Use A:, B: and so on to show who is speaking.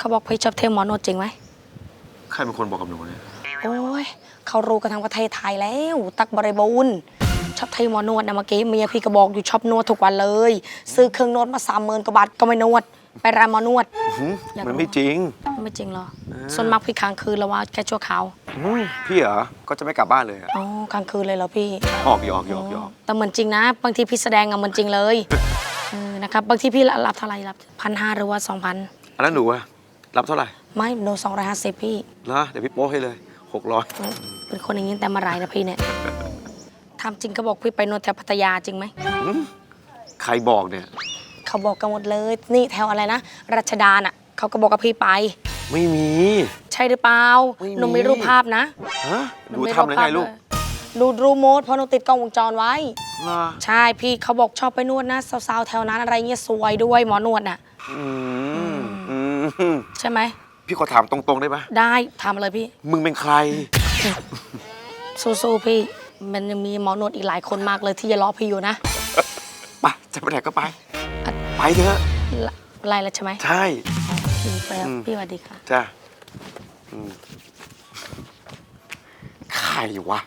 A: เขาบอกพี่ชอบเที่ยวหมอนวดจริงไหม
B: ใครเป็นคนบอกกับหนูเนี่ย
A: โอ้ยเขารู้กันทั้งประเทศไทยแล้ว ตักบริบูรณ์ชอบเที่ยวหมอนวดนะเมื่อกี้เมียพี่ก็บอกอยู่ชอบนวดทุกวันเลย ซื้อเครื่องนวดมาสามหมื่นกว่าบาทก็ไม่นวด ไปร้านหมอนวด
B: หืม
A: อยากรู้
B: มันไม่จริง
A: ไม่จริงเหรอ ส่วนมากพี่ค้างคืนแล้วว่าแค่ชั่วคราว
B: อืมพี่เหรอ ก็จะไม่กลับบ้านเลยอะ
A: อ๋อค้างคืนเลยเหรอพี่
B: หอกหยอกหยอกหยอก
A: แต่เหมือนจริงนะ บางทีพี่แสดงอะเหมือนจริงเลยเออนะครับบางทีพี่รับเท่าไหร่รับพันห้าหรือว่าสองพัน
B: อันนั้นหนูอะ รับเท่าไหร่
A: ไม่โนสองร้อยห้าสิบพี่
B: เหรอเดี๋ยวพี่โป๊ให้เลยหกร้อย
A: เป็นคนอย่างนี้แต่เมาไรนะพี่เนี่ยทำจริงเขาบอกพี่ไปนวดแถวพัทยาจริงไหม
B: ใครบอกเนี่ย
A: เขาบอกกันหมดเลย นี่แถวอะไรนะรัชดาน่ะเขาก็บอกกับพี่ไป
B: ไม่มี
A: ใช่หรือเปล่า
B: ไม่มี
A: หนูมีรูปภาพนะ
B: ฮะหนู
A: มี
B: ทำหรือไงลูก
A: ดูรูโมดเพราะหนูติดกล้องวงจรไว้
B: เหรอ
A: ใช่พี่เขาบอกชอบไปนวดนะสาวๆแถวนั้นอะไรเงี้ยสวยด้วยหมอนวดน่ะ
B: อื มอืม
A: ใช่ไหม
B: พี่ขอถามตรงๆได้ไหม
A: ได้ทำเลยพี่
B: มึงเป็นใคร
A: สู้ๆพี่ มันยังมีหมอนวดอีกหลายคนมากเลยที่จะล้อพี่อยู่นะ
B: ไปจะไปไหนก็ไป ไปเถอะ
A: ละไล่แล้วใช่ไหม
B: ใช่
A: พี่ไปแล้ว
B: อืม
A: พี่สวัสดีค่ะ
B: จ้ะอืมใครวะ